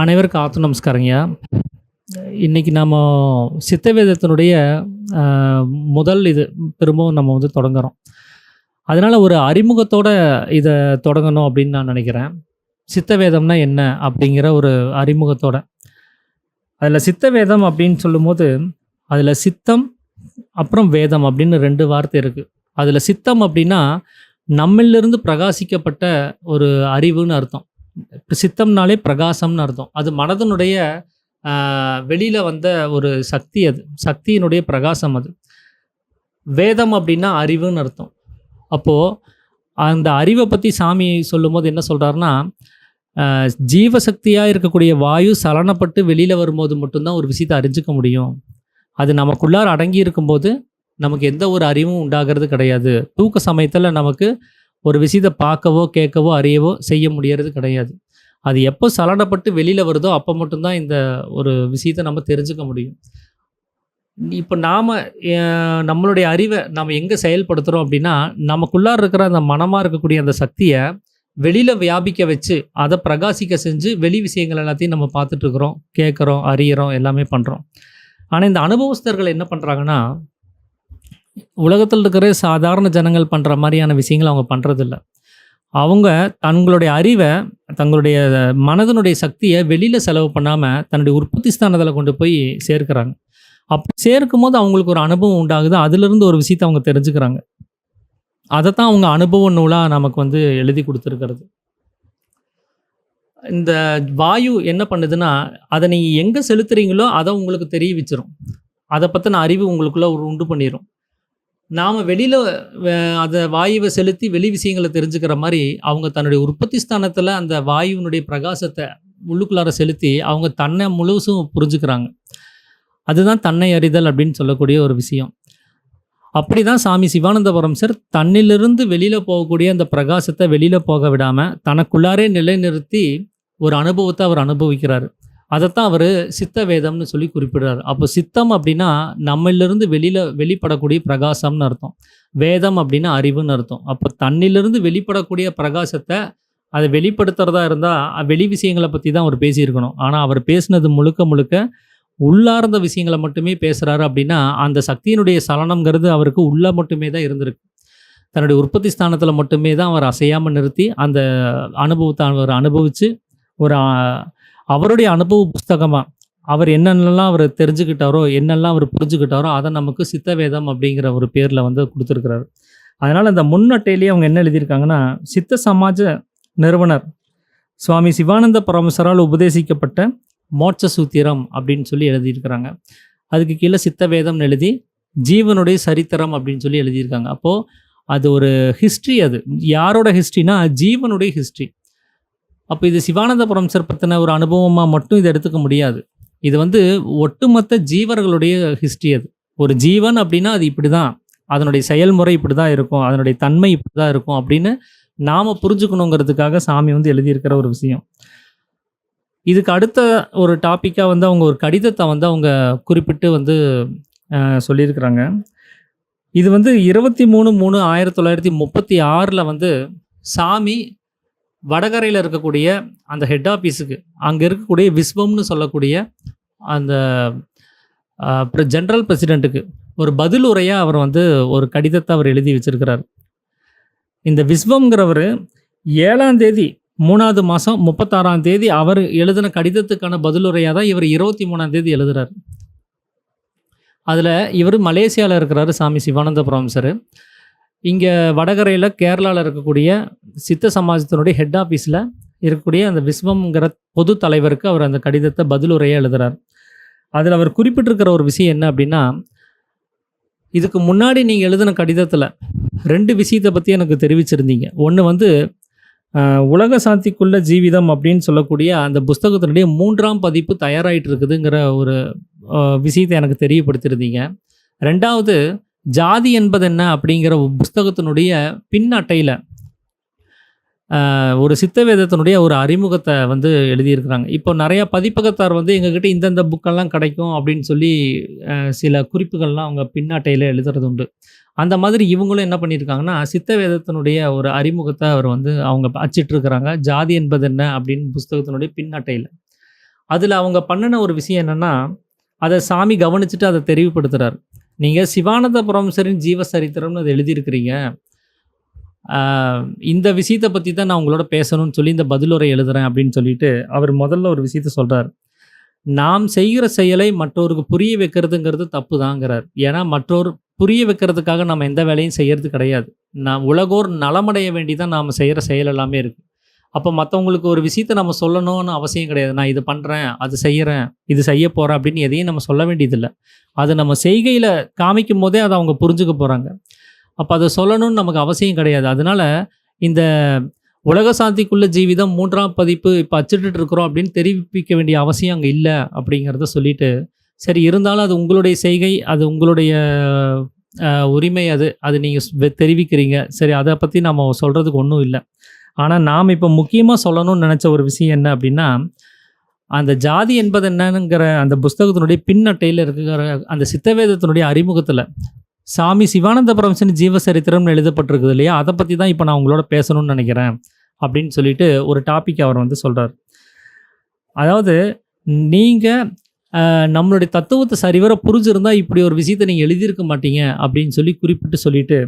அனைவருக்கும் ஆத்து நமஸ்காரங்கய்யா இன்றைக்கி நம்ம சித்தவேதத்தினுடைய வேதத்தினுடைய முதல் இது திரும்பவும் நம்ம வந்து தொடங்குறோம். அதனால் ஒரு அறிமுகத்தோடு இதை தொடங்கணும் அப்படின்னு நான் நினைக்கிறேன். சித்தவேதம்னா என்ன அப்படிங்கிற ஒரு அறிமுகத்தோட. அதில் சித்தவேதம் அப்படின்னு சொல்லும்போது அதில் சித்தம் அப்புறம் வேதம் அப்படின்னு ரெண்டு வார்த்தை இருக்குது அதில் சித்தம் அப்படின்னா நம்மளிலிருந்து பிரகாசிக்கப்பட்ட ஒரு அறிவுன்னு அர்த்தம். சித்தம்னாலே பிரகாசம்னு அர்த்தம். அது மனதனுடைய வெளியில் வந்த ஒரு சக்தி அது. சக்தியினுடைய பிரகாசம் அது. வேதம் அப்படின்னா அறிவுன்னு அர்த்தம். அப்போது அந்த அறிவை பற்றி சாமி சொல்லும்போது என்ன சொல்கிறாருன்னா ஜீவசக்தியாக இருக்கக்கூடிய வாயு சலனப்பட்டு வெளியில் வரும்போது மட்டும்தான் ஒரு விஷயத்தை அறிஞ்சிக்க முடியும். அது நமக்குள்ளார் அடங்கி இருக்கும்போது நமக்கு எந்த ஒரு அறிவும் உண்டாகிறது கிடையாது. தூக்க சமயத்தில் நமக்கு ஒரு விஷயத்தை பார்க்கவோ கேட்கவோ அறியவோ செய்ய முடியறது கிடையாது. அது எப்போ சலனப்பட்டு வெளியில் வருதோ அப்போ மட்டும்தான் இந்த ஒரு விஷயத்தை நம்ம தெரிஞ்சுக்க முடியும். இப்போ நாம் நம்மளுடைய அறிவை நம்ம எங்கே செயல்படுத்துகிறோம் அப்படின்னா நமக்குள்ளார இருக்கிற அந்த மனமாக இருக்கக்கூடிய அந்த சக்தியை வெளியில் வியாபிக்க வச்சு அதை பிரகாசிக்க செஞ்சு வெளி விஷயங்கள் எல்லாத்தையும் நம்ம பார்த்துட்ருக்குறோம் கேட்குறோம் அறிகிறோம் எல்லாமே பண்ணுறோம் ஆனால் இந்த அனுபவஸ்தர்கள் என்ன பண்ணுறாங்கன்னா உலகத்தில் இருக்கிற சாதாரண ஜனங்கள் பண்ணுற மாதிரியான விஷயங்கள் அவங்க பண்ணுறதில்ல அவங்க தங்களுடைய அறிவை தங்களுடைய மனதனுடைய சக்தியை வெளியில் செலவு பண்ணாமல் தன்னுடைய உற்பத்தி ஸ்தானத்தில் கொண்டு போய் சேர்க்கிறாங்க. அப்போ சேர்க்கும் போது அவங்களுக்கு ஒரு அனுபவம் உண்டாகுது. அதுலேருந்து ஒரு விஷயத்தை அவங்க தெரிஞ்சுக்கிறாங்க. அதைத்தான் அவங்க அனுபவ நூலாக நமக்கு வந்து எழுதி கொடுத்துருக்கிறது. இந்த வாயு என்ன பண்ணுதுன்னா அதை நீங்கள் எங்கே செலுத்துறீங்களோ அதை உங்களுக்கு தெரிய வச்சிரும் அதை பற்றின அறிவு உங்களுக்குள்ளே ஒரு உண்டு பண்ணிடும் நாம் வெளியில் அதை வாயுவை செலுத்தி வெளி விஷயங்களை தெரிஞ்சுக்கிற மாதிரி அவங்க தன்னுடைய உற்பத்தி ஸ்தானத்தில் அந்த வாயுவினுடைய பிரகாசத்தை உள்ளுக்குள்ளார செலுத்தி அவங்க தன்னை முழுசும் புரிஞ்சுக்கிறாங்க. அதுதான் தன்னை அறிதல் அப்படின்னு சொல்லக்கூடிய ஒரு விஷயம். அப்படி தான் சாமி சிவானந்தபுரம் சார் தன்னிலிருந்து வெளியில் போகக்கூடிய அந்த பிரகாசத்தை வெளியில் போக விடாமல் தனக்குள்ளாரே நிலைநிறுத்தி ஒரு அனுபவத்தை அவர் அனுபவிக்கிறாரு. அதைத்தான் அவர் சித்த வேதம்னு சொல்லி குறிப்பிடுறாரு. அப்போ சித்தம் அப்படின்னா நம்மளிலிருந்து வெளியில் வெளிப்படக்கூடிய பிரகாசம்னு அர்த்தம். வேதம் அப்படின்னா அறிவுன்னு அர்த்தம். அப்போ தன்னிலிருந்து வெளிப்படக்கூடிய பிரகாசத்தை அதை வெளிப்படுத்துறதா இருந்தால் வெளி விஷயங்களை பற்றி தான் அவர் பேசியிருக்கணும். ஆனால் அவர் பேசினது முழுக்க முழுக்க உள்ளார்ந்த விஷயங்களை மட்டுமே பேசுகிறாரு அப்படின்னா அந்த சக்தியினுடைய சலனங்கிறது அவருக்கு உள்ளே மட்டுமே தான் இருந்திருக்கு. தன்னுடைய உற்பத்தி ஸ்தானத்தில் மட்டுமே தான் அவர் அசையாமல் நிறுத்தி அந்த அனுபவத்தை அவர் அனுபவித்து ஒரு அவருடைய அனுபவ புஸ்தகமாக அவர் என்னென்னலாம் அவர் தெரிஞ்சுக்கிட்டாரோ என்னெல்லாம் அவர் புரிஞ்சுக்கிட்டாரோ அதை நமக்கு சித்தவேதம் அப்படிங்கிற ஒரு பேரில் வந்து கொடுத்துருக்குறாரு. அதனால் அந்த முன்னட்டையிலேயே அவங்க என்ன எழுதியிருக்காங்கன்னா சித்த சமாஜ நிறுவனர் சுவாமி சிவானந்த பரமசரால் உபதேசிக்கப்பட்ட மோட்ச சூத்திரம் அப்படின்னு சொல்லி எழுதியிருக்கிறாங்க. அதுக்கு கீழே சித்த வேதம்னு எழுதி ஜீவனுடைய சரித்திரம் அப்படின்னு சொல்லி எழுதியிருக்காங்க. அப்போது அது ஒரு ஹிஸ்ட்ரி அது. யாரோட ஹிஸ்ட்ரினா ஜீவனுடைய ஹிஸ்ட்ரி அப்போ இது சிவானந்தபுரம் சார் பற்றின ஒரு அனுபவமாக மட்டும் இதை எடுத்துக்க முடியாது. இது வந்து ஒட்டுமொத்த ஜீவர்களுடைய ஹிஸ்ட்ரி அது. ஒரு ஜீவன் அப்படின்னா அது இப்படி தான் அதனுடைய செயல்முறை இப்படி தான் இருக்கும். அதனுடைய தன்மை இப்படி தான் இருக்கும் அப்படின்னு நாம் புரிஞ்சுக்கணுங்கிறதுக்காக சாமி வந்து எழுதியிருக்கிற ஒரு விஷயம். இதுக்கு அடுத்த ஒரு டாப்பிக்காக வந்து அவங்க ஒரு கடிதத்தை வந்து அவங்க குறிப்பிட்டு வந்து சொல்லியிருக்கிறாங்க. இது வந்து இருபத்தி மூணு மூணு ஆயிரத்தி தொள்ளாயிரத்தி முப்பத்தி ஆறில் வந்து சாமி வடகரையில் இருக்கக்கூடிய அந்த ஹெட் ஆஃபீஸுக்கு அங்கே இருக்கக்கூடிய விஸ்வம்னு சொல்லக்கூடிய அந்த ஜென்ரல் பிரசிடெண்ட்டுக்கு ஒரு பதில் உரையாக அவர் வந்து ஒரு கடிதத்தை அவர் எழுதி வச்சிருக்கிறார். இந்த விஸ்வம்ங்கிறவர் ஏழாம் தேதி மூணாவது மாதம் முப்பத்தாறாம் தேதி அவர் எழுதின கடிதத்துக்கான பதிலுரையாக தான் இவர் இருபத்தி மூணாம் தேதி எழுதுறாரு. அதில் இவர் மலேசியாவில் இருக்கிறாரு சாமி சிவானந்தபுரம் சார். இங்கே வடகரையில் கேரளாவில் இருக்கக்கூடிய சித்த சமாஜத்தினுடைய ஹெட் ஆஃபீஸில் இருக்கக்கூடிய அந்த விஸ்வம்ங்கிற பொது தலைவருக்கு அவர் அந்த கடிதத்தை பதிலுரையாக எழுதுகிறார் அதில் அவர் குறிப்பிட்டிருக்கிற ஒரு விஷயம் என்ன அப்படின்னா இதுக்கு முன்னாடி நீங்கள் எழுதின கடிதத்தில் ரெண்டு விஷயத்தை பற்றி எனக்கு தெரிவிச்சிருந்தீங்க. ஒன்று வந்து உலக சாந்திக்குள்ள ஜீவிதம் அப்படின்னு சொல்லக்கூடிய அந்த புஸ்தகத்தினுடைய மூன்றாம் பதிப்பு தயாராகிட்டு இருக்குதுங்கிற ஒரு விஷயத்தை எனக்கு தெரியப்படுத்தியிருந்தீங்க. ரெண்டாவது ஜாதி என்பது என்ன அப்படிங்கிற புஸ்தகத்தினுடைய பின் அட்டையில் ஒரு சித்த வேதத்தினுடைய ஒரு அறிமுகத்தை வந்து எழுதியிருக்கிறாங்க. இப்போ நிறைய பதிப்பகத்தார் வந்து எங்ககிட்ட இந்தந்த புக்கெல்லாம் கிடைக்கும் அப்படின்னு சொல்லி சில குறிப்புகள்லாம் அவங்க பின்னாட்டையில் எழுதுறது உண்டு. அந்த மாதிரி இவங்களும் என்ன பண்ணியிருக்காங்கன்னா சித்த வேதத்தினுடைய ஒரு அறிமுகத்தை அவர் வந்து அவங்க அச்சிட்ருக்கிறாங்க. ஜாதி என்பது என்ன அப்படின்னு புஸ்தகத்தினுடைய பின்னட்டையில். அதில் அவங்க பண்ணின ஒரு விஷயம் என்னென்னா அதை சாமி கவனிச்சுட்டு அதை தெரிவுபடுத்துகிறார் நீங்கள் சிவானந்த பரமசரின் ஜீவ சரித்திரம்னு அதை எழுதியிருக்கிறீங்க. இந்த விஷயத்தை பற்றி தான் நான் உங்களோட பேசணும்னு சொல்லி இந்த பதிலுரை எழுதுகிறேன் அப்படின்னு சொல்லிட்டு அவர் முதல்ல ஒரு விஷயத்த சொல்கிறார் நாம் செய்கிற செயலை மற்றவருக்கு புரிய வைக்கிறதுங்கிறது தப்பு தாங்கிறார் ஏன்னா மற்றொரு புரிய வைக்கிறதுக்காக நம்ம எந்த வேலையும் செய்கிறது கிடையாது. நான் உலகோர் நலமடைய வேண்டி தான் நாம் செய்கிற செயல் எல்லாமே இருக்குது அப்போ மற்றவங்களுக்கு ஒரு விஷயத்தை நம்ம சொல்லணும்னு அவசியம் கிடையாது. நான் இது பண்ணுறேன் அது செய்கிறேன் இது செய்ய போகிறேன் அப்படின்னு எதையும் நம்ம சொல்ல வேண்டியதில்லை. அது நம்ம செய்கையில் காமிக்கும் போதே அதை அவங்க புரிஞ்சுக்க போகிறாங்க அப்போ அதை சொல்லணும்னு நமக்கு அவசியம் கிடையாது. அதனால் இந்த உலக சாந்திக்குள்ள ஜீவிதம் மூன்றாம் பதிப்பு இப்போ அச்சிட்டு இருக்கிறோம் அப்படின்னு தெரிவிக்க வேண்டிய அவசியம் அங்கே இல்லை அப்படிங்கிறத சொல்லிட்டு சரி இருந்தாலும் அது உங்களுடைய செய்கை அது உங்களுடைய உரிமை அது அது நீங்கள் தெரிவிக்கிறீங்க. சரி அதை பற்றி நம்ம சொல்கிறதுக்கு ஒன்றும் இல்லை. ஆனால் நாம் இப்போ முக்கியமாக சொல்லணும்னு நினச்ச ஒரு விஷயம் என்ன அப்படின்னா அந்த ஜாதி என்பது என்னங்கிற அந்த புஸ்தகத்தினுடைய பின்னட்டையில் இருக்கிற அந்த சித்தவேதத்தினுடைய அறிமுகத்தில் சாமி சிவானந்த பரமசன் ஜீவசரித்திரம்னு எழுதப்பட்டிருக்குது இல்லையா? அதை பற்றி தான் இப்போ நான் உங்களோட பேசணும்னு நினைக்கிறேன் அப்படின்னு சொல்லிட்டு ஒரு டாபிக் அவர் வந்து சொல்கிறார் அதாவது நீங்கள் நம்மளுடைய தத்துவத்தை சரிவர புரிஞ்சிருந்தால் இப்படி ஒரு விஷயத்தை நீங்கள் எழுதியிருக்க மாட்டீங்க அப்படின்னு சொல்லி குறிப்பிட்டு சொல்லிட்டு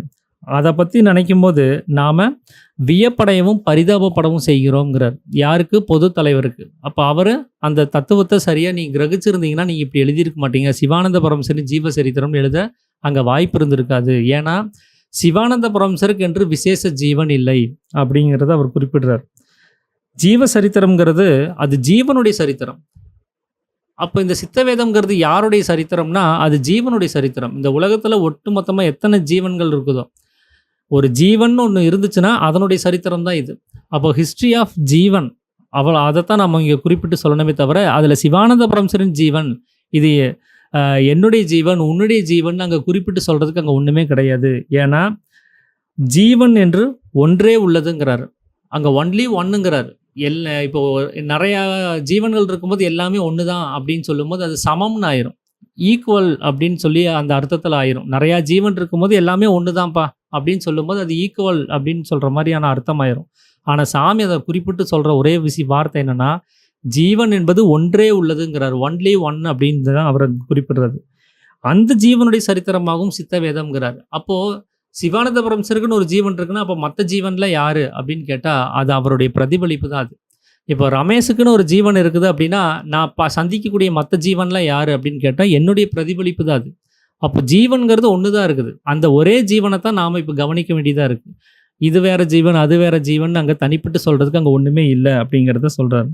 அதை பற்றி நினைக்கும் போது நாம் வியப்படையவும் பரிதாபப்படவும் செய்கிறோங்கிறார். யாருக்கு? பொது தலைவருக்கு. அப்போ அவர் அந்த தத்துவத்தை சரியாக நீ கிரகிச்சிருந்தீங்கன்னா நீங்கள் இப்படி எழுதியிருக்க மாட்டீங்க. சிவானந்த பரமசரி ஜீவசரித்திரம் எழுத அங்கே வாய்ப்பு இருந்திருக்காது. ஏன்னா சிவானந்த பரமசருக்கு என்று விசேஷ ஜீவன் இல்லை அப்படிங்கிறத அவர் குறிப்பிடுறார். ஜீவ சரித்திரம்ங்கிறது அது ஜீவனுடைய சரித்திரம். அப்போ இந்த சித்தவேதம்ங்கிறது யாருடைய சரித்திரம்னா அது ஜீவனுடைய சரித்திரம். இந்த உலகத்தில் ஒட்டுமொத்தமாக எத்தனை ஜீவன்கள் இருக்குதோ ஒரு ஜீவன் ஒன்று இருந்துச்சுன்னா அதனுடைய சரித்திரம் தான் இது. அப்போ ஹிஸ்ட்ரி ஆஃப் ஜீவன் அவள் அதைத்தான் நம்ம இங்கே குறிப்பிட்டு சொல்லணுமே தவிர அதில் சிவானந்த பரமசரின் ஜீவன் இது என்னுடைய ஜீவன் உன்னுடைய ஜீவன் அங்கே குறிப்பிட்டு சொல்கிறதுக்கு அங்கே ஒன்றுமே கிடையாது. ஏன்னா ஜீவன் என்று ஒன்றே உள்ளதுங்கிறார். அங்கே ஒன்லி ஒன்றுங்கிறார் எல் இப்போ நிறையா ஜீவன்கள் இருக்கும்போது எல்லாமே ஒன்று தான் அப்படின்னு சொல்லும்போது அது சமம்னு ஆயிரும். ஈக்குவல் அப்படின்னு சொல்லி அந்த அர்த்தத்தில் ஆயிரும். நிறையா ஜீவன் இருக்கும்போது எல்லாமே ஒன்று தான்ப்பா அப்படின்னு சொல்லும்போது அது ஈக்குவல் அப்படின்னு சொல்கிற மாதிரியான அர்த்தம் ஆயிரும் ஆனால் சாமி அதை குறிப்பிட்டு சொல்கிற ஒரே விஷயம் வார்த்தை என்னென்னா ஜீவன் என்பது ஒன்றே உள்ளதுங்கிறார். ஒன்லி ஒன் அப்படின்னு தான் அவர் குறிப்பிடுறது. அந்த ஜீவனுடைய சரித்திரமாகவும் சித்த வேதம்ங்கிறார் அப்போது சிவானந்த பரமசருக்குன்னு ஒரு ஜீவன் இருக்குன்னா அப்போ மற்ற ஜீவனில் யார்? அப்படின்னு கேட்டால் அது அவருடைய பிரதிபலிப்பு தான் அது. இப்போ ரமேஷுக்குன்னு ஒரு ஜீவன் இருக்குது அப்படின்னா நான் ப சந்திக்கக்கூடிய மற்ற ஜீவன்லாம் யார் அப்படின்னு கேட்டால் என்னுடைய பிரதிபலிப்பு தான் அது. அப்போ ஜீவன்கிறது ஒன்று தான் இருக்குது. அந்த ஒரே ஜீவனை தான் நாம் இப்போ கவனிக்க வேண்டியதாக இருக்குது இது வேற ஜீவன் அது வேற ஜீவன் அங்கே தனிப்பட்டு சொல்கிறதுக்கு அங்கே ஒன்றுமே இல்லை அப்படிங்கிறத சொல்கிறாரு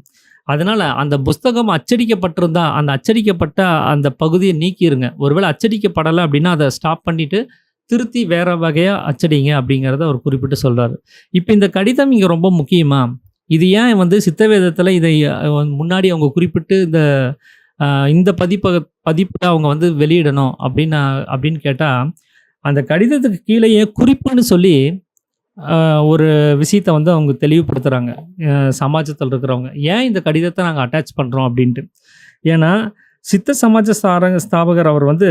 அதனால் அந்த புஸ்தகம் அச்சடிக்கப்பட்டிருந்தா அந்த அச்சடிக்கப்பட்ட அந்த பகுதியை நீக்கிடுங்க ஒருவேளை அச்சடிக்கப்படலை அப்படின்னா அதை ஸ்டாப் பண்ணிவிட்டு திருத்தி வேற வகையாக அச்சடிங்க அப்படிங்கிறத அவர் குறிப்பிட்டு சொல்கிறார் இப்போ இந்த கடிதம் இங்கே ரொம்ப முக்கியமாக இது ஏன் வந்து சித்தவேதத்தில் இதை முன்னாடி அவங்க குறிப்பிட்டு இந்த இந்த பதிப்பக பதிப்பை அவங்க வந்து வெளியிடணும் அப்படின்னு அப்படின்னு கேட்டால் அந்த கடிதத்துக்கு கீழேயே குறிப்புன்னு சொல்லி ஒரு விஷயத்தை வந்து அவங்க தெளிவுபடுத்துகிறாங்க சமாஜத்தில் இருக்கிறவங்க. ஏன் இந்த கடிதத்தை நாங்கள் அட்டாச் பண்ணுறோம் அப்படின்ட்டு? ஏன்னா சித்த சமாஜ ஸ்தார ஸ்தாபகர் அவர் வந்து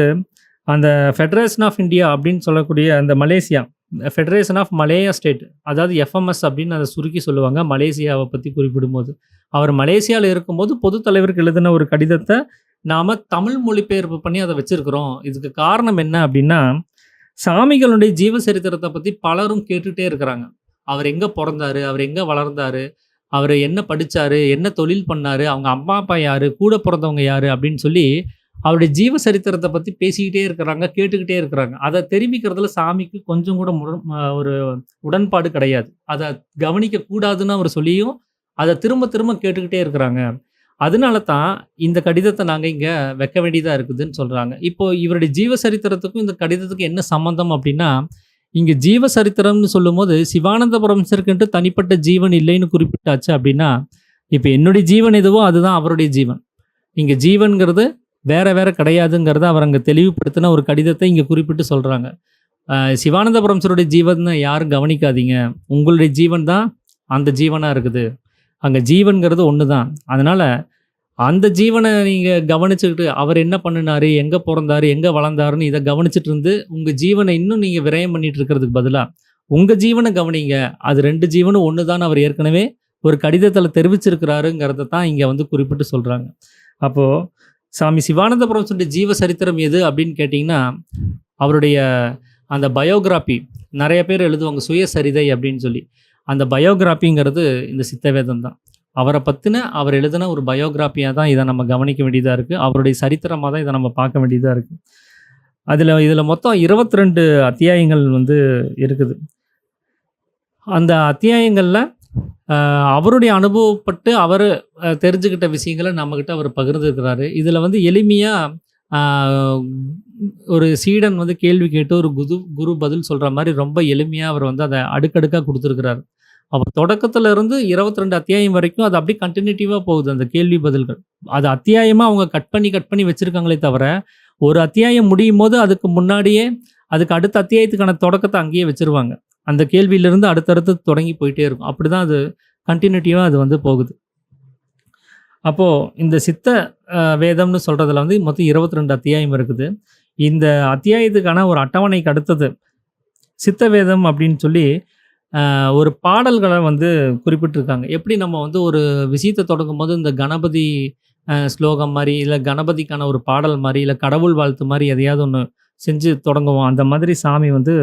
அந்த ஃபெடரேஷன் ஆஃப் இந்தியா அப்படின்னு சொல்லக்கூடிய அந்த Malaysia federation of Malaya state அதாவது எஃப்எம்எஸ் அப்படின்னு அதை சுருக்கி சொல்லுவாங்க மலேசியாவை பற்றி குறிப்பிடும்போது. அவர் மலேசியாவில் இருக்கும்போது பொது தலைவருக்கு எழுதின ஒரு கடிதத்தை நாம் தமிழ் மொழிபெயர்ப்பு பண்ணி அதை வச்சுருக்கிறோம். இதுக்கு காரணம் என்ன அப்படின்னா சாமிகளுடைய ஜீவ சரித்திரத்தை பற்றி பலரும் கேட்டுகிட்டே இருக்கிறாங்க. அவர் எங்கே பிறந்தாரு? அவர் எங்கே வளர்ந்தார்? அவர் என்ன படித்தார் என்ன தொழில் பண்ணார்? அவங்க அம்மா அப்பா யார்? கூட பிறந்தவங்க யார்? அப்படின்னு சொல்லி அவருடைய ஜீவ சரித்திரத்தை பற்றி பேசிக்கிட்டே இருக்கிறாங்க கேட்டுக்கிட்டே இருக்கிறாங்க. அதை தெரிவிக்கிறதுல சாமிக்கு கொஞ்சம் கூட ஒரு உடன்பாடு கிடையாது. அதை கவனிக்க கூடாதுன்னு அவர் சொல்லியும் அதை திரும்ப திரும்ப கேட்டுக்கிட்டே இருக்கிறாங்க. அதனால தான் இந்த கடிதத்தை நாங்கள் இங்கே வைக்க வேண்டியதாக இருக்குதுன்னு சொல்கிறாங்க இப்போ இவருடைய ஜீவ சரித்திரத்துக்கும் இந்த கடிதத்துக்கும் என்ன சம்மந்தம் அப்படின்னா இங்கே ஜீவ சரித்திரம்னு சொல்லும்போது சிவானந்த பரமசருக்குன்ட்டு தனிப்பட்ட ஜீவன் இல்லைன்னு குறிப்பிட்டாச்சு அப்படின்னா இப்போ என்னுடைய ஜீவன் எதுவோ அதுதான் அவருடைய ஜீவன். இங்கே ஜீவன்கிறது வேற வேற கிடையாதுங்கிறத அவர் அங்கே தெளிவுபடுத்தின ஒரு கடிதத்தை இங்கே குறிப்பிட்டு சொல்கிறாங்க சிவானந்த சருடைய ஜீவனை யாரும் கவனிக்காதீங்க. உங்களுடைய ஜீவன் தான் அந்த ஜீவனாக இருக்குது. அங்கே ஜீவன்கிறது ஒன்று தான் அதனால் அந்த ஜீவனை நீங்கள் கவனிச்சுக்கிட்டு அவர் என்ன பண்ணினாரு எங்கே பிறந்தாரு எங்கே வளர்ந்தாருன்னு இதை கவனிச்சிட்டு இருந்து உங்கள் ஜீவனை இன்னும் நீங்கள் விரயம் பண்ணிட்டு இருக்கிறதுக்கு பதிலாக உங்கள் ஜீவனை கவனிங்க. அது ரெண்டு ஜீவனும் ஒன்று தான் அவர் ஏற்கனவே ஒரு கடிதத்தில் தெரிவிச்சிருக்கிறாருங்கிறத தான் இங்கே வந்து குறிப்பிட்டு சொல்கிறாங்க அப்போது சாமி சிவானந்தபுரம் சொல்லிய ஜீவ சரித்திரம் எது அப்படின்னு கேட்டிங்கன்னா அவருடைய அந்த பயோகிராஃபி நிறைய பேர் எழுதுவாங்க சுயசரிதை அப்படின்னு சொல்லி. அந்த பயோகிராஃபிங்கிறது இந்த சித்தவேதம் தான். அவரை பற்றின அவர் எழுதின ஒரு பயோகிராஃபியாக தான் இதை நம்ம கவனிக்க வேண்டியதாக இருக்குது அவருடைய சரித்திரமாக தான் இதை நம்ம பார்க்க வேண்டியதாக இருக்குது அதில் இதில் மொத்தம் 22 அத்தியாயங்கள் வந்து இருக்குது. அந்த அத்தியாயங்களில் அவருடைய அனுபவப்பட்டு அவர் தெரிஞ்சுக்கிட்ட விஷயங்களை நம்மக்கிட்ட அவர் பகிர்ந்துருக்கிறாரு. இதில் வந்து எளிமையாக ஒரு சீடன் வந்து கேள்வி கேட்டு ஒரு குரு குரு பதில் சொல்கிற மாதிரி ரொம்ப எளிமையாக அவர் வந்து அதை அடுக்கடுக்காக கொடுத்துருக்கிறாரு. அவர் தொடக்கத்துல இருந்து 22 அத்தியாயம் வரைக்கும் அது அப்படியே கண்டினியூட்டிவாக போகுது அந்த கேள்வி பதில்கள். அது அத்தியாயமாக அவங்க கட் பண்ணி கட் பண்ணி வச்சுருக்காங்களே தவிர ஒரு அத்தியாயம் முடியும் போது அதுக்கு முன்னாடியே அதுக்கு அடுத்த அத்தியாயத்துக்கான தொடக்கத்தை அங்கேயே வச்சிருவாங்க. அந்த கேள்வியிலிருந்து அடுத்தடுத்து தொடங்கி போயிட்டே இருக்கும். அப்படி தான் அது கண்டினியூட்டிவாக அது வந்து போகுது. அப்போது இந்த சித்த வேதம்னு சொல்கிறதுல வந்து மொத்தம் 22 அத்தியாயம் இருக்குது. இந்த அத்தியாயத்துக்கான ஒரு அட்டவணைக்கு அடுத்தது சித்த வேதம் அப்படின்னு சொல்லி ஒரு பாடல்களை வந்து குறிப்பிட்டிருக்காங்க. எப்படி நம்ம வந்து ஒரு விஷயத்தை தொடங்கும் போது இந்த கணபதி ஸ்லோகம் மாதிரி இல்லை கணபதிக்கான ஒரு பாடல் மாதிரி இல்லை கடவுள் வாழ்த்து மாதிரி எதையாவது ஒன்று செஞ்சு தொடங்குவோம். அந்த மாதிரி சாமி வந்து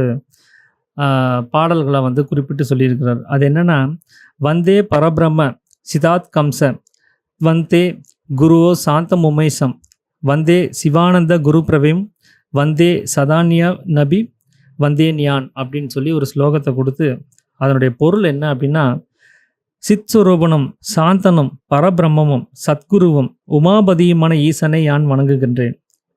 பாடல்களை வந்து குறிப்பிட்டு சொல்லியிருக்கிறார். அது என்னென்னா வந்தே பரபிரம்ம சிதாத் கம்ச வந்தே குருவோ சாந்தம் உமேசம் வந்தே சிவானந்த குரு பிரவீம் வந்தே சதானியா நபி வந்தே ஞான் அப்படின்னு சொல்லி ஒரு ஸ்லோகத்தை கொடுத்து அதனுடைய பொருள் என்ன அப்படின்னா சித்ஸ்வரூபனும் சாந்தனும் பரபிரம்மமும் சத்குருவும் உமாபதியுமான ஈசனை யான் வணங்குகின்றேன்.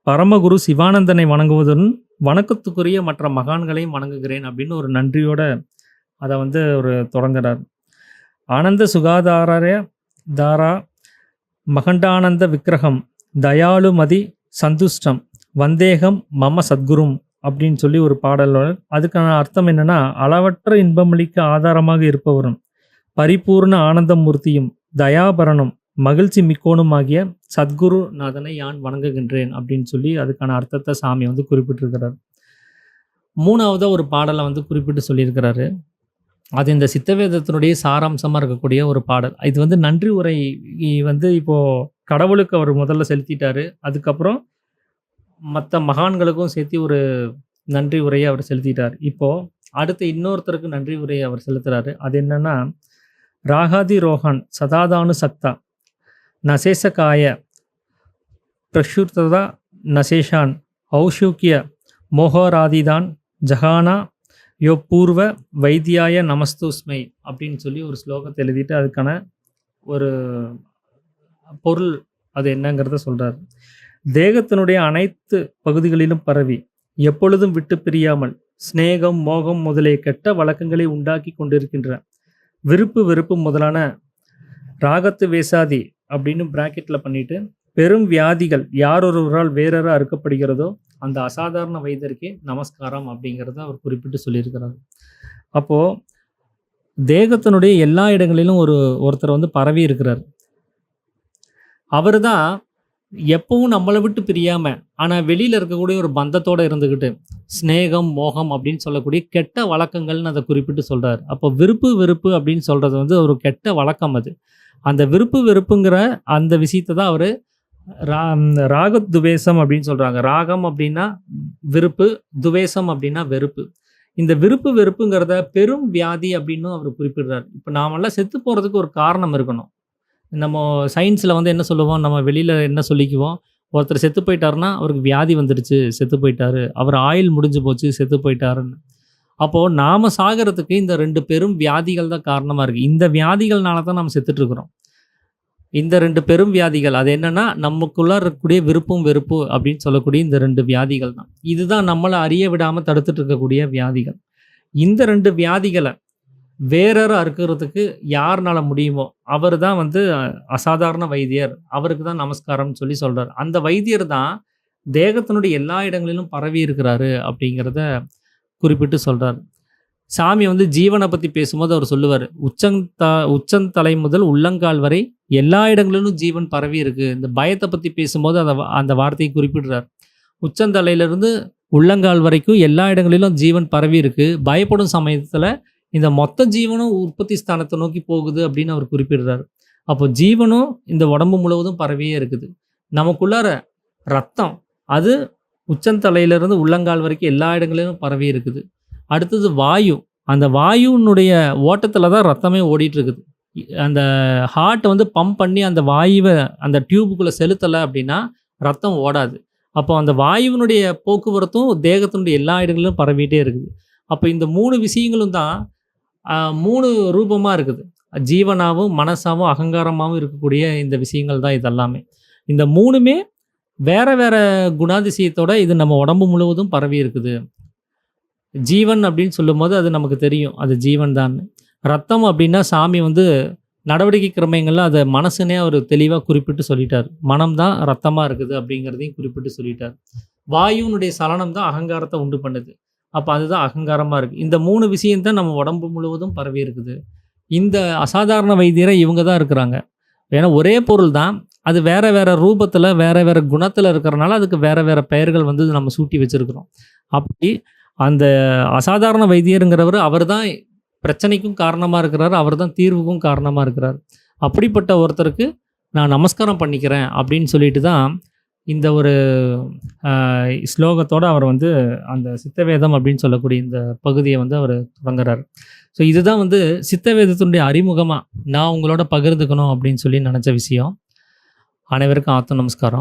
பரமகுரு சிவானந்தனை வணங்குவதுடன் வணக்கத்துக்குரிய மற்ற மகான்களையும் வணங்குகிறேன் அப்படின்னு ஒரு நன்றியோட அதை வந்து ஒரு தொடங்குறார். ஆனந்த சுகாதார தாரா மகண்டானந்த விக்கிரகம் தயாளுமதி சந்துஷ்டம் வந்தேகம் மம சத்குரும் அப்படின்னு சொல்லி ஒரு பாடலோட அதுக்கான அர்த்தம் என்னென்னா அளவற்ற இன்பமளிக்க ஆதாரமாக இருப்பவரும் பரிபூர்ண ஆனந்தமூர்த்தியும் தயாபரனும் மகிழ்ச்சி மிக்கோனுமாகிய சத்குரு நாதனை யான் வணங்குகின்றேன் அப்படின்னு சொல்லி அதுக்கான அர்த்தத்தை சாமி வந்து குறிப்பிட்டிருக்கிறார். மூணாவதாக ஒரு பாடலை வந்து குறிப்பிட்டு சொல்லியிருக்கிறாரு. அது இந்த சித்தவேதத்தினுடைய சாராம்சமாக இருக்கக்கூடிய ஒரு பாடல். இது வந்து நன்றி உரை வந்து இப்போது கடவுளுக்கு அவர் முதல்ல செலுத்திட்டாரு. அதுக்கப்புறம் மற்ற மகான்களுக்கும் சேர்த்து ஒரு நன்றி உரையை அவர் செலுத்திட்டார். இப்போது அடுத்து இன்னொருத்தருக்கு நன்றி உரையை அவர் செலுத்துகிறாரு அது என்னென்னா ராகாதி ரோஹான் சதாதானு சக்தா. நசேசகாய பிரஷுர்ததா நசேஷான் ஔஷுக்கிய மோகராதிதான் ஜஹானா யோ பூர்வ வைத்தியாய நமஸ்துஸ்மை அப்படின்னு சொல்லி ஒரு ஸ்லோகத்தை எழுதிட்டு அதுக்கான ஒரு பொருள் அது என்னங்கிறத சொல்கிறார் தேகத்தினுடைய அனைத்து பகுதிகளிலும் பரவி எப்பொழுதும் விட்டு பிரியாமல் சிநேகம் மோகம் முதலிய கெட்ட வழக்கங்களை உண்டாக்கி கொண்டிருக்கின்ற விருப்பு வெறுப்பு முதலான ராகத்து வேசாதி அப்படின்னு ப்ராக்கெட்டில் பண்ணிட்டு பெரும் வியாதிகள் யாரொருவரால் வேறராக அறுக்கப்படுகிறதோ அந்த அசாதாரண வைத்தியருக்கே நமஸ்காரம் அப்படிங்கிறத அவர் குறிப்பிட்டு சொல்லியிருக்கிறார். அப்போது தேகத்தினுடைய எல்லா இடங்களிலும் ஒரு ஒருத்தர் வந்து பரவி இருக்கிறார். அவர் தான் எப்பவும் நம்மளை விட்டு பிரியாமல் ஆனால் வெளியில் இருக்கக்கூடிய ஒரு பந்தத்தோடு இருந்துக்கிட்டு சிநேகம் மோகம் அப்படின்னு சொல்லக்கூடிய கெட்ட வழக்கங்கள்னு அதை குறிப்பிட்டு சொல்கிறார் அப்போ விருப்பு வெறுப்பு அப்படின்னு சொல்கிறது வந்து ஒரு கெட்ட வழக்கம் அது. அந்த விருப்பு வெறுப்புங்கிற அந்த விஷயத்தை தான் அவர் ரா ராக துவேஷம் அப்படின்னு சொல்கிறாங்க ராகம் அப்படின்னா விருப்பு துவேஷம் அப்படின்னா வெறுப்பு. இந்த விருப்பு வெறுப்புங்கிறத பெரும் வியாதி அப்படின்னு அவர் குறிப்பிடுறாரு. இப்போ நாமெல்லாம் செத்து போகிறதுக்கு ஒரு காரணம் இருக்கணும். நம்ம சயின்ஸில் வந்து என்ன சொல்லுவோம்? நம்ம வெளியில் என்ன சொல்லிக்குவோம்? ஒருத்தர் செத்து போயிட்டாருன்னா அவருக்கு வியாதி வந்துடுச்சு செத்து போயிட்டாரு. அவர் ஆயுள் முடிஞ்சு போச்சு செத்து போயிட்டாருன்னு. அப்போது நாம் சாகிறதுக்கு இந்த ரெண்டு பெரும் வியாதிகள் தான் காரணமாக இருக்குது இந்த வியாதிகள்னால தான் நம்ம செத்துட்ருக்குறோம் இந்த ரெண்டு பெரும் வியாதிகள் அது என்னென்னா நமக்குள்ளே இருக்கக்கூடிய விருப்பம் வெறுப்பு அப்படின்னு சொல்லக்கூடிய இந்த ரெண்டு வியாதிகள் தான். இதுதான் நம்மளை அறிய விடாமல் தடுத்துட்டு இருக்கக்கூடிய வியாதிகள். இந்த ரெண்டு வியாதிகளை வேறற அறுக்கிறதுக்கு யாருனால முடியுமோ அவர் தான் வந்து அசாதாரண வைத்தியர். அவருக்கு தான் நமஸ்காரம்னு சொல்லி சொல்கிறார் அந்த வைத்தியர் தான் தேகத்தினுடைய எல்லா இடங்களிலும் பரவி இருக்கிறாரு அப்படிங்கிறத குறிப்பிட்டு சொல்கிறார் சாமி வந்து ஜீவனை பற்றி பேசும்போது அவர் சொல்லுவார் உச்சந்த உச்சந்தலை முதல் உள்ளங்கால் வரை எல்லா இடங்களிலும் ஜீவன் பரவி இருக்கு. இந்த பயத்தை பற்றி பேசும்போது அந்த அந்த வார்த்தையை குறிப்பிடுறார். உச்சந்தலையிலிருந்து உள்ளங்கால் வரைக்கும் எல்லா இடங்களிலும் ஜீவன் பரவி இருக்கு. பயப்படும் சமயத்தில் இந்த மொத்த ஜீவனும் உற்பத்தி ஸ்தானத்தை நோக்கி போகுது அப்படின்னு அவர் குறிப்பிடுறாரு. அப்போ ஜீவனும் இந்த உடம்பு முழுவதும் பரவியே இருக்குது. நமக்குள்ளார ரத்தம் அது உச்சந்தலையிலிருந்து உள்ளங்கால் வரைக்கும் எல்லா இடங்களிலும் பரவி இருக்குது. அடுத்தது வாயு. அந்த வாயுனுடைய ஓட்டத்தில் தான் ரத்தமே ஓடிட்டுருக்குது. அந்த ஹார்ட் வந்து பம்ப் பண்ணி அந்த வாயுவை அந்த டியூபுக்குள்ளே செலுத்தலை அப்படின்னா ரத்தம் ஓடாது. அப்போ அந்த வாயுவினுடைய போக்குவரத்தும் தேகத்தினுடைய எல்லா இடங்களிலும் பரவிட்டே இருக்குது. அப்போ இந்த மூணு விஷயங்களும் தான் மூணு ரூபமாக இருக்குது. ஜீவனாவும் மனசாவும் அகங்காரமாகவும் இருக்கக்கூடிய இந்த விஷயங்கள் தான் இதெல்லாமே. இந்த மூணுமே வேற வேற குணாதிசயத்தோட இது நம்ம உடம்பு முழுவதும் பரவி இருக்குது. ஜீவன் அப்படின்னு சொல்லும்போது அது நமக்கு தெரியும். அது ஜீவன் தான் ரத்தம் அப்படின்னா சாமி வந்து நடவடிக்கை கிரமங்கள்ல அதை மனசுனே அவர் தெளிவாக குறிப்பிட்டு சொல்லிட்டார். மனம் தான் ரத்தமாக இருக்குது அப்படிங்கிறதையும் குறிப்பிட்டு சொல்லிட்டார். வாயுனுடைய சலனம் தான் அகங்காரத்தை உண்டு பண்ணுது. அப்போ அதுதான் அகங்காரமாக இருக்குது இந்த மூணு விஷயந்தான் நம்ம உடம்பு முழுவதும் பரவி இருக்குது. இந்த அசாதாரண வைத்தியரை இவங்க தான் இருக்கிறாங்க. ஏன்னா ஒரே பொருள் தான் அது வேற வேற ரூபத்தில் வேற வேற குணத்தில் இருக்கிறனால அதுக்கு வேற வேற பெயர்கள் வந்து நம்ம சூட்டி வச்சிருக்கிறோம். அப்படி அந்த அசாதாரண வைத்தியருங்கிறவர் அவர் தான் பிரச்சனைக்கும் காரணமாக இருக்கிறார் அவர் தான் தீர்வுக்கும் காரணமாக இருக்கிறார். அப்படிப்பட்ட ஒருத்தருக்கு நான் நமஸ்காரம் பண்ணிக்கிறேன் அப்படின்னு சொல்லிட்டு தான் இந்த ஒரு ஸ்லோகத்தோடு ஸ்லோகத்தோட அவர் வந்து அந்த சித்தவேதம் அப்படின்னு சொல்லக்கூடிய இந்த பகுதியை வந்து அவர் தொடங்குறார். ஸோ இதுதான் வந்து சித்தவேதத்தினுடைய அறிமுகமாக நான் உங்களோட பகிர்ந்துக்கணும் அப்படின்னு சொல்லி நினச்ச விஷயம். அனைவருக்கும் ஆத்த நமஸ்காரம்.